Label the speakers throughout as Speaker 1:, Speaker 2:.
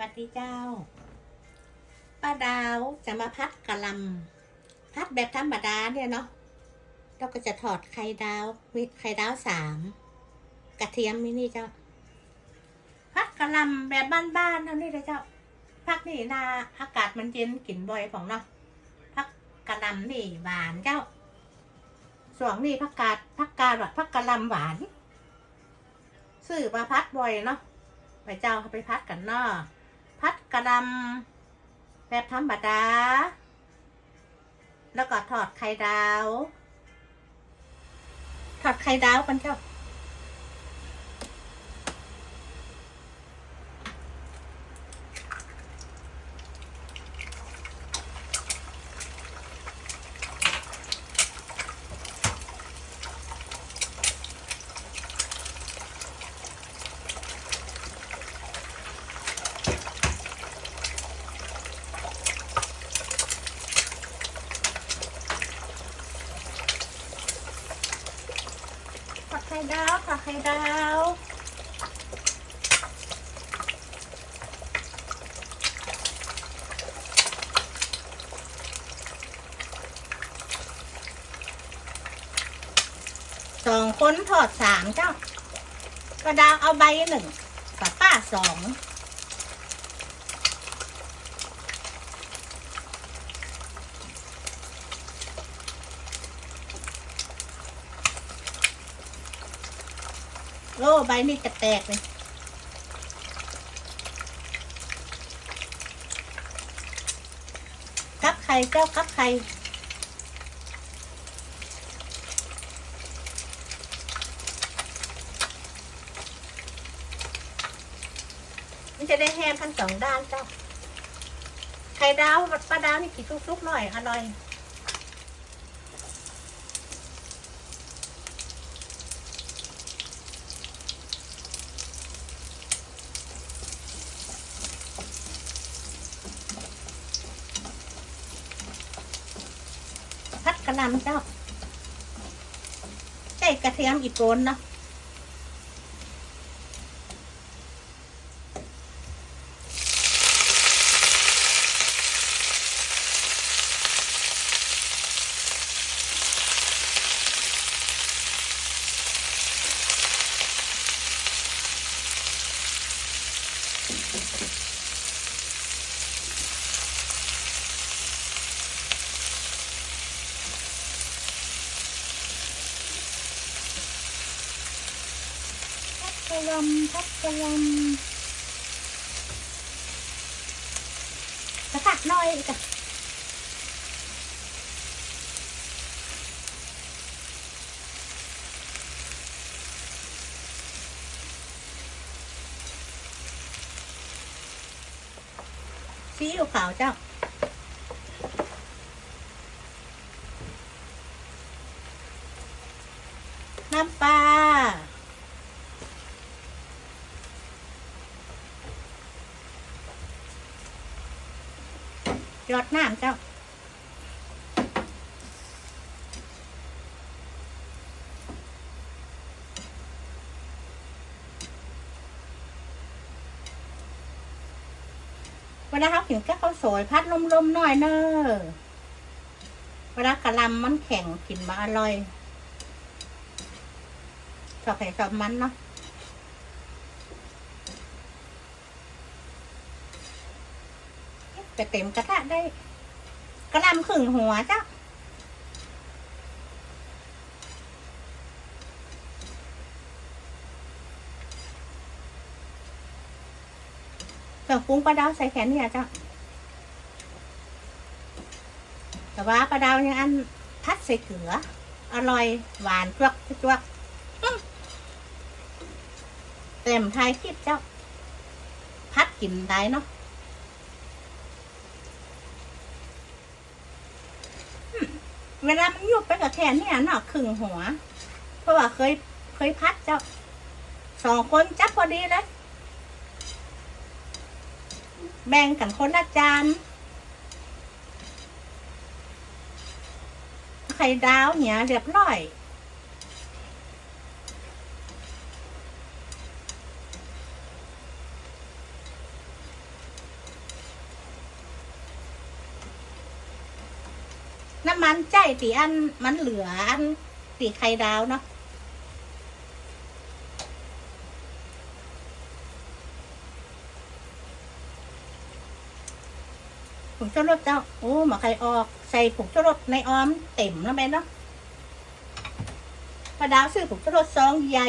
Speaker 1: วัสดีเจ้า ป้าดาวจะมาพัดกะลำพัดแบบธรรมดาเนี่ยเนาะเราก็จะถอดไข่ดาวมีไข่ดาวสามกระเทียมนี่นี่เจ้า พัดกะลำแบบบ้านๆเท่านี้เลยเจ้าพักนี่นาอากาศมันเย็นกินบ่อยของเนาะพักกะลำนี่หวานเจ้าส่วนนี่พักกาดพักกาดพักกะลำหวานซื้อมาพัดบ่อยเนาะไปเจ้าเขาไปพัดกันเนาะ พัดกระดำแบบธรรมดา แล้วก็ทอดไข่ดาว ทอดไข่ดาวกันเจ้า ดาวค่ะไข่ดาวสองคนถอดสามเจ้า กระดาวเอาใบหนึ่งป้าป้าสอง โอ้ใบนี่จะแตกเลยกับไข่เจ้ากับไข่มันจะได้แห้งทั้งสองด้านเจ้า ไข่ดาวปลาดาวนี่กี่ซุกๆหน่อยอร่อย กระหลำเจ้าใส่กระเทียมอีกโกนเนาะ พักระหลำพัดกะหลำกระตักหน่อยกอะซีอิ๊วขาวเจ้าน้ำปลา ยอดน้ำเจ้า เวลาเขากินก็เขาสวยพัดลมๆหน่อยเนอะเวลากระลำมันแข็งกินมาอร่อยชอบไข่ชอบมันเนาะ จะเต็มกระทะได้ กระลำครึ่งหัวจ้ะเครื่องปรุงปลาดาวใส่แขนเนี่ยจ้ะแต่ว่าปลาดาวยังอันพัดใส่เกลือ อร่อยหวานจวกจวกเต็มไทยคลิปเจ้า พัดกินได้เนาะ เวลามันยุบไปกับแขนเนี่ยหนาะครึ่งหัว เพราะว่าเคยเคยพัดเจ้าสองคนจับพอดีเลยแบ่งกันคนละจานไข่ดาวเนี่ยเรียบร้อย น้ำมันใจตีอันมันเหลืออันตีไข่ดาวเนาะผงชูรสเจ้า โอ้หมาไข่ออก ใส่ผงชูรสในออมเต็มแล้วแม่เนาะป้าดาวซื้อผงชูรสซองใหญ่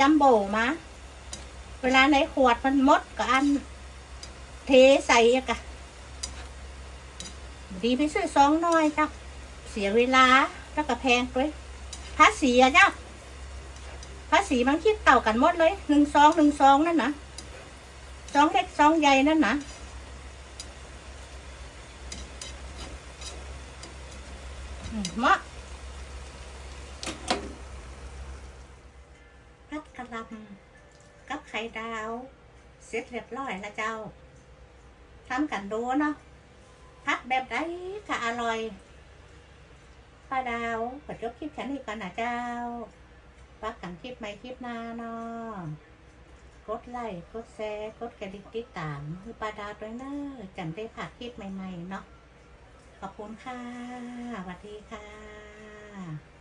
Speaker 1: จัมโบ้มา เวลาในขวดมันมดก็อัน เทใส่กะดีไปซื้อซองน้อยจ้ะ เสียเวลาแล้วก็แพงด้วยภาษีอะจ้ะภาษีบางที่เต่ากันหมดเลยหนึ่งซองหนึ่งซองนั่นนะซองเล็กซองใหญ่นั่นนะมเหมาะพัดกระลำกับไข่ดาว เสร็จเรียบร้อยแล้วเจ้าทำกันดูเนาะพัดแบบไหนก็อร่อย ป้าดาวขอจบคลิปฉันอีกก่อนนะเจ้าปักกันคลิปใหม่คลิปหน้าเนาะกดไลค์กดแชร์กดกระดิ่งติดตามคือป้าดาวด้วยเนอะจำได้ผักคลิปใหม่ ๆ เนาะขอบคุณค่ะสวัสดีค่ะ